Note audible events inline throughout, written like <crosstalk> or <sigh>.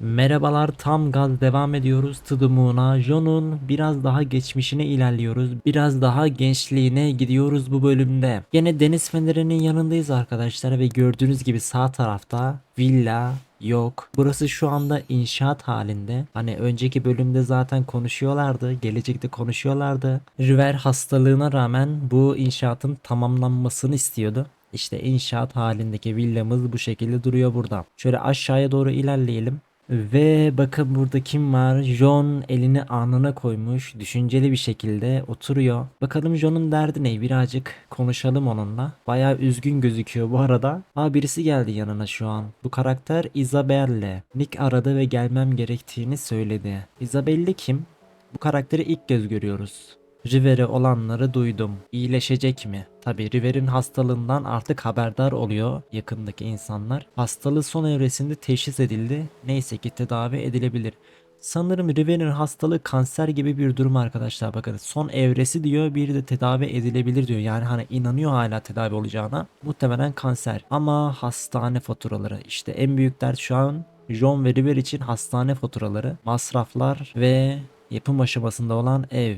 Merhabalar tam gaz devam ediyoruz Tıdımuna. Jon'un biraz daha geçmişine ilerliyoruz. Biraz daha gençliğine gidiyoruz bu bölümde. Gene deniz fenerinin yanındayız arkadaşlar ve gördüğünüz gibi sağ tarafta villa yok. Burası şu anda inşaat halinde. Hani önceki bölümde zaten konuşuyorlardı. Gelecekte konuşuyorlardı. River hastalığına rağmen bu inşaatın tamamlanmasını istiyordu. İşte inşaat halindeki villamız bu şekilde duruyor burada. Şöyle aşağıya doğru ilerleyelim. Ve bakın burada kim var? John elini alnına koymuş. Düşünceli bir şekilde oturuyor. Bakalım John'un derdi ne? Birazcık konuşalım onunla. Bayağı üzgün gözüküyor bu arada. Aa birisi geldi yanına şu an. Bu karakter Isabelle. Nick aradı ve gelmem gerektiğini söyledi. Isabelle kim? Bu karakteri ilk göz görüyoruz. River'e olanları duydum. İyileşecek mi? Tabi River'in hastalığından artık haberdar oluyor yakındaki insanlar. Hastalığı son evresinde teşhis edildi. Neyse ki tedavi edilebilir. Sanırım River'in hastalığı kanser gibi bir durum arkadaşlar. Bakın son evresi diyor bir de tedavi edilebilir diyor. Yani hani inanıyor hala tedavi olacağına. Muhtemelen kanser. Ama hastane faturaları. işte en büyük dert şu an John ve River için hastane faturaları, masraflar ve yapım aşamasında olan ev.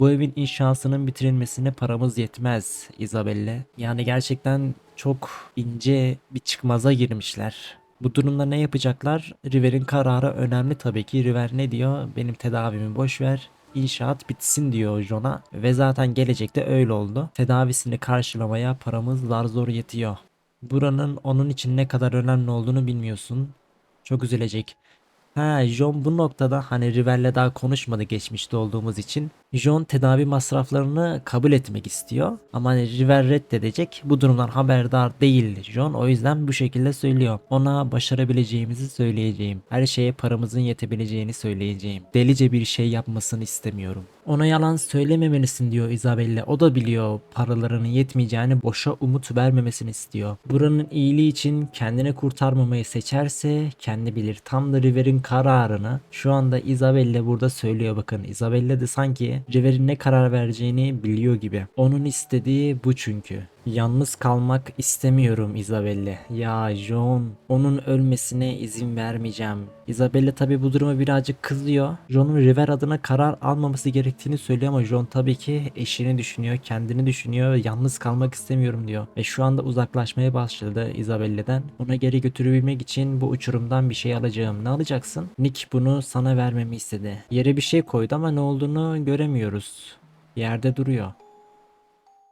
Bu evin inşasının bitirilmesine paramız yetmez Isabelle. Yani gerçekten çok ince bir çıkmaza girmişler. Bu durumda ne yapacaklar? River'in kararı önemli tabii ki. River ne diyor? Benim tedavimi boş ver. İnşaat bitsin diyor John'a ve zaten gelecekte öyle oldu. Tedavisini karşılamaya paramız zar zor yetiyor. Buranın onun için ne kadar önemli olduğunu bilmiyorsun. Çok üzülecek. Ha, John bu noktada hani River'le daha konuşmadı geçmişte olduğumuz için. John tedavi masraflarını kabul etmek istiyor. Ama hani River reddedecek. Bu durumdan haberdar değil John. O yüzden bu şekilde söylüyor. Ona başarabileceğimizi söyleyeceğim. Her şeye paramızın yetebileceğini söyleyeceğim. Delice bir şey yapmasını istemiyorum. Ona yalan söylememelisin diyor Isabelle. O da biliyor paralarının yetmeyeceğini boşa umut vermemesini istiyor. Buranın iyiliği için kendini kurtarmamayı seçerse kendi bilir. Tam da River'in kararını şu anda Isabelle burada söylüyor bakın. Isabelle de sanki River'in ne karar vereceğini biliyor gibi. Onun istediği bu çünkü. Yalnız kalmak istemiyorum Isabelle. Ya John, onun ölmesine izin vermeyeceğim. Isabelle tabi bu duruma birazcık kızıyor. John'un River adına karar almaması gerektiğini söylüyor ama John tabii ki eşini düşünüyor, kendini düşünüyor. Yalnız kalmak istemiyorum diyor. Ve şu anda uzaklaşmaya başladı Isabelle'den. Ona geri götürebilmek için bu uçurumdan bir şey alacağım. Ne alacaksın? Nick bunu sana vermemi istedi. Yere bir şey koydu ama ne olduğunu göremiyoruz. Yerde duruyor.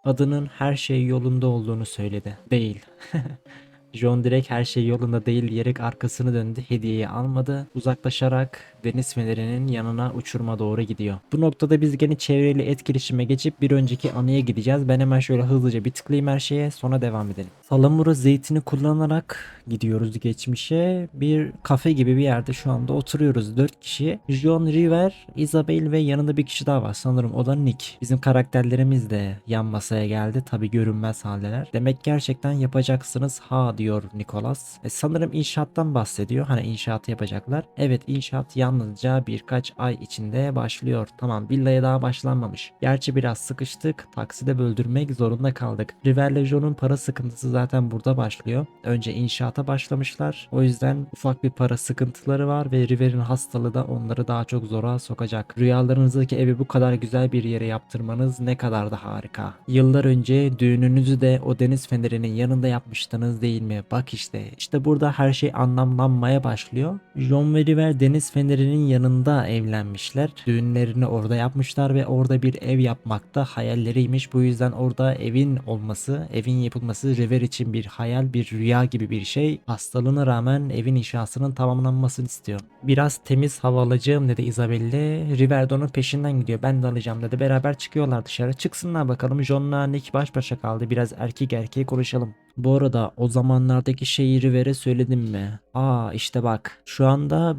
Adının her şey yolunda olduğunu söyledi. Değil. <laughs> John direkt her şey yolunda değil diyerek arkasını döndü. Hediyeyi almadı. Uzaklaşarak deniz fenerinin yanına uçurma doğru gidiyor. Bu noktada biz gene çevreyle etkileşime geçip bir önceki anıya gideceğiz. Ben hemen şöyle hızlıca bir tıklayayım her şeye sonra devam edelim. Salamura zeytini kullanarak gidiyoruz geçmişe. Bir kafe gibi bir yerde şu anda oturuyoruz. 4 kişi. John River, Isabel ve yanında bir kişi daha var. Sanırım o da Nick. Bizim karakterlerimiz de yan masaya geldi. Tabi görünmez haldeler. Demek gerçekten yapacaksınız ha diyor Nicholas. E, sanırım inşaattan bahsediyor. Hani inşaatı yapacaklar. Evet inşaat yalnızca birkaç ay içinde başlıyor. Tamam villaya daha başlanmamış. Gerçi biraz sıkıştık. Takside böldürmek zorunda kaldık. River'le John'un para sıkıntısı zaten burada başlıyor. Önce inşaata başlamışlar. O yüzden ufak bir para sıkıntıları var ve River'in hastalığı da onları daha çok zora sokacak. Rüyalarınızdaki evi bu kadar güzel bir yere yaptırmanız ne kadar da harika. Yıllar önce düğününüzü de o deniz fenerinin yanında yapmıştınız değil mi? Bak işte. İşte burada her şey anlamlanmaya başlıyor. John ve River deniz fenerinin yanında evlenmişler. Düğünlerini orada yapmışlar ve orada bir ev yapmakta hayalleriymiş. Bu yüzden orada evin olması, evin yapılması River için bir hayal, bir rüya gibi bir şey. Hastalığına rağmen evin inşasının tamamlanmasını istiyor. Biraz temiz hava alacağım dedi Isabelle. River de onun peşinden gidiyor. Ben de alacağım dedi. Beraber çıkıyorlar dışarı. Çıksınlar bakalım. John'la Nick baş başa kaldı. Biraz erkek erkeğe konuşalım. Bu arada o zamanlardaki şeyi River'e söyledim mi? Aa işte bak. Şu anda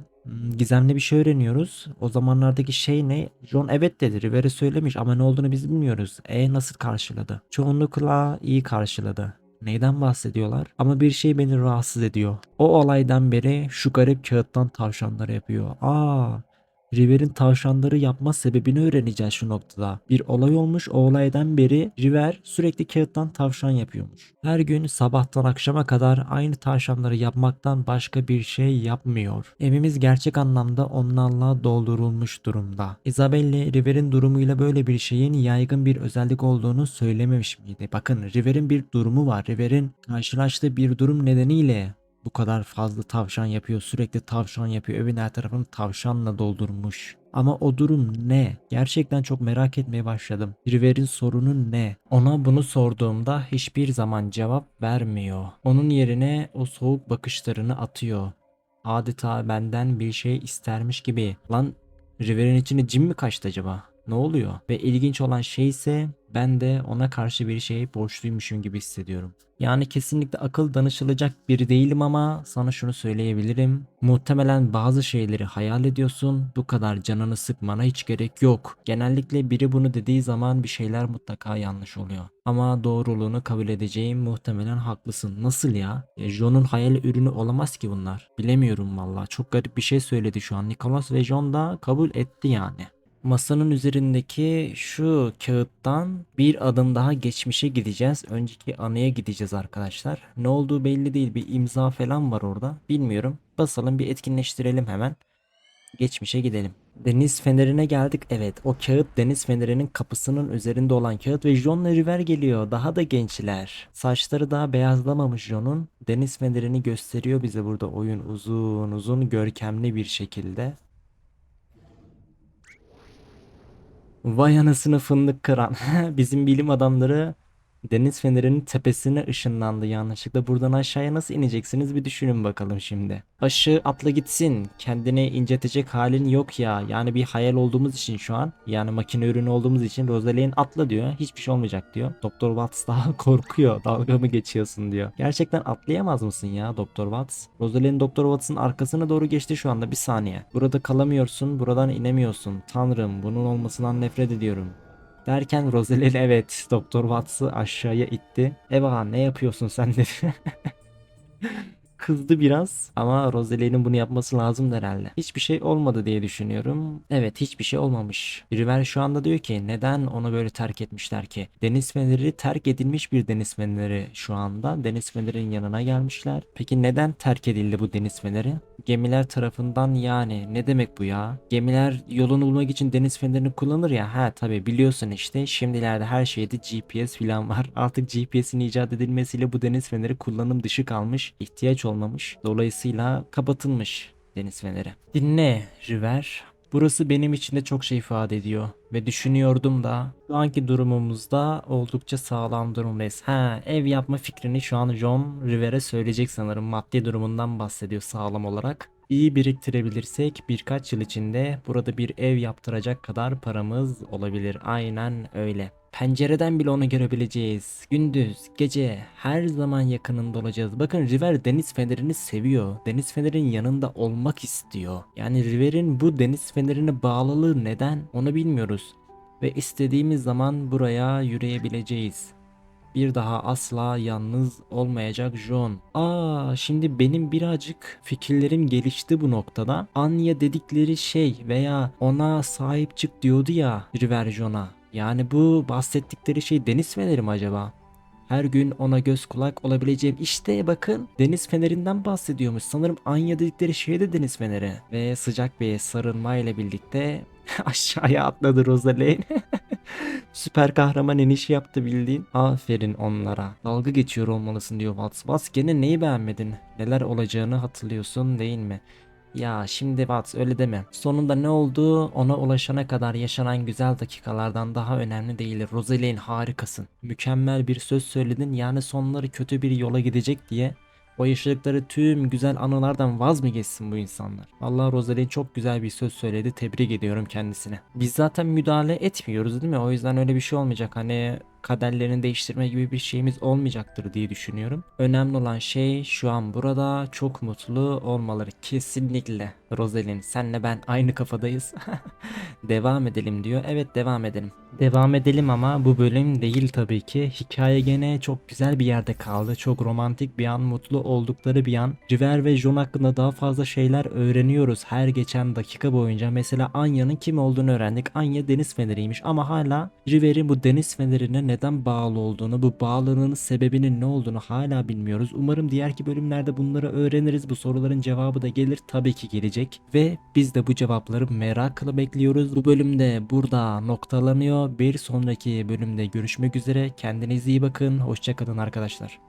Gizemli bir şey öğreniyoruz. O zamanlardaki şey ne? John evet dedi. River'e söylemiş ama ne olduğunu biz bilmiyoruz. E nasıl karşıladı? Çoğunlukla iyi karşıladı. Neyden bahsediyorlar? Ama bir şey beni rahatsız ediyor. O olaydan beri şu garip kağıttan tavşanları yapıyor. Aa, River'in tavşanları yapma sebebini öğreneceğiz şu noktada. Bir olay olmuş o olaydan beri River sürekli kağıttan tavşan yapıyormuş. Her gün sabahtan akşama kadar aynı tavşanları yapmaktan başka bir şey yapmıyor. Evimiz gerçek anlamda onlarla doldurulmuş durumda. Isabelle River'in durumuyla böyle bir şeyin yaygın bir özellik olduğunu söylememiş miydi? Bakın River'in bir durumu var. River'in karşılaştığı bir durum nedeniyle bu kadar fazla tavşan yapıyor, sürekli tavşan yapıyor, evin her tarafını tavşanla doldurmuş. Ama o durum ne? Gerçekten çok merak etmeye başladım. River'in sorunu ne? Ona bunu sorduğumda hiçbir zaman cevap vermiyor. Onun yerine o soğuk bakışlarını atıyor. Adeta benden bir şey istermiş gibi. Lan River'in içine cin mi kaçtı acaba? Ne oluyor? Ve ilginç olan şey ise ben de ona karşı bir şey borçluymuşum gibi hissediyorum. Yani kesinlikle akıl danışılacak biri değilim ama sana şunu söyleyebilirim. Muhtemelen bazı şeyleri hayal ediyorsun. Bu kadar canını sıkmana hiç gerek yok. Genellikle biri bunu dediği zaman bir şeyler mutlaka yanlış oluyor. Ama doğruluğunu kabul edeceğim muhtemelen haklısın. Nasıl ya? ya John'un hayal ürünü olamaz ki bunlar. Bilemiyorum valla. Çok garip bir şey söyledi şu an. Nicholas ve John da kabul etti yani. Masanın üzerindeki şu kağıttan bir adım daha geçmişe gideceğiz. Önceki anıya gideceğiz arkadaşlar. Ne olduğu belli değil. Bir imza falan var orada. Bilmiyorum. Basalım bir etkinleştirelim hemen. Geçmişe gidelim. Deniz fenerine geldik. Evet o kağıt deniz fenerinin kapısının üzerinde olan kağıt ve John River geliyor. Daha da gençler. Saçları daha beyazlamamış John'un. Deniz fenerini gösteriyor bize burada oyun uzun uzun görkemli bir şekilde. Vay anasını fındık kıran. <laughs> Bizim bilim adamları deniz fenerinin tepesine ışınlandı yanlışlıkla. Buradan aşağıya nasıl ineceksiniz bir düşünün bakalım şimdi. Aşı atla gitsin. Kendini incetecek halin yok ya. Yani bir hayal olduğumuz için şu an. Yani makine ürünü olduğumuz için Rosalind atla diyor. Hiçbir şey olmayacak diyor. Doktor Watts daha <laughs> korkuyor. Dalga mı geçiyorsun diyor. Gerçekten atlayamaz mısın ya Doktor Watts? Rosalind Doktor Watts'ın arkasına doğru geçti şu anda bir saniye. Burada kalamıyorsun. Buradan inemiyorsun. Tanrım bunun olmasından nefret ediyorum. Derken Rosalind evet Doktor Watts'ı aşağıya itti. Eva ne yapıyorsun sen dedi. <laughs> Kızdı biraz ama Rosalie'nin bunu yapması lazım herhalde. Hiçbir şey olmadı diye düşünüyorum. Evet hiçbir şey olmamış. River şu anda diyor ki neden onu böyle terk etmişler ki? Deniz feneri terk edilmiş bir deniz feneri şu anda. Deniz fenerinin yanına gelmişler. Peki neden terk edildi bu deniz feneri? Gemiler tarafından yani ne demek bu ya? Gemiler yolunu bulmak için deniz fenerini kullanır ya. Ha tabi biliyorsun işte şimdilerde her şeyde GPS falan var. Artık GPS'in icat edilmesiyle bu deniz feneri kullanım dışı kalmış. ihtiyaç olmamış. Dolayısıyla kapatılmış deniz feneri. Dinle River. Burası benim için de çok şey ifade ediyor. Ve düşünüyordum da şu anki durumumuzda oldukça sağlam durumdayız. Ha ev yapma fikrini şu an John River'e söyleyecek sanırım. Maddi durumundan bahsediyor sağlam olarak. İyi biriktirebilirsek birkaç yıl içinde burada bir ev yaptıracak kadar paramız olabilir. Aynen öyle. Pencereden bile onu görebileceğiz. Gündüz, gece her zaman yakınında olacağız. Bakın River deniz fenerini seviyor. Deniz fenerinin yanında olmak istiyor. Yani River'in bu deniz fenerine bağlılığı neden onu bilmiyoruz. Ve istediğimiz zaman buraya yürüyebileceğiz. Bir daha asla yalnız olmayacak John. Aa şimdi benim birazcık fikirlerim gelişti bu noktada. Anya dedikleri şey veya ona sahip çık diyordu ya River John'a. Yani bu bahsettikleri şey deniz feneri mi acaba? Her gün ona göz kulak olabileceğim işte bakın deniz fenerinden bahsediyormuş. Sanırım Anya dedikleri şey de deniz feneri. Ve sıcak bir sarılma ile birlikte <laughs> aşağıya atladı Rosalind. <laughs> <laughs> Süper kahraman inişi yaptı bildiğin. Aferin onlara. Dalga geçiyor olmalısın diyor Watts. Watts gene neyi beğenmedin? Neler olacağını hatırlıyorsun değil mi? Ya şimdi Watts öyle deme. Sonunda ne oldu ona ulaşana kadar yaşanan güzel dakikalardan daha önemli değil. Rosalind harikasın. Mükemmel bir söz söyledin yani sonları kötü bir yola gidecek diye o yaşadıkları tüm güzel anılardan vaz mı geçsin bu insanlar? Allah Rosalind çok güzel bir söz söyledi. Tebrik ediyorum kendisine. Biz zaten müdahale etmiyoruz değil mi? O yüzden öyle bir şey olmayacak. Hani kaderlerini değiştirme gibi bir şeyimiz olmayacaktır diye düşünüyorum. Önemli olan şey şu an burada çok mutlu olmaları kesinlikle. Roselyn senle ben aynı kafadayız. <laughs> devam edelim diyor. Evet devam edelim. Devam edelim ama bu bölüm değil tabii ki. Hikaye gene çok güzel bir yerde kaldı. Çok romantik bir an, mutlu oldukları bir an. Civer ve John hakkında daha fazla şeyler öğreniyoruz her geçen dakika boyunca. Mesela Anya'nın kim olduğunu öğrendik. Anya deniz feneriymiş ama hala Civer'in bu deniz fenerine neden bağlı olduğunu, bu bağlılığının sebebinin ne olduğunu hala bilmiyoruz. Umarım diğerki bölümlerde bunları öğreniriz. Bu soruların cevabı da gelir. Tabii ki gelecek. Ve biz de bu cevapları merakla bekliyoruz. Bu bölümde burada noktalanıyor. Bir sonraki bölümde görüşmek üzere. Kendinize iyi bakın. Hoşçakalın arkadaşlar.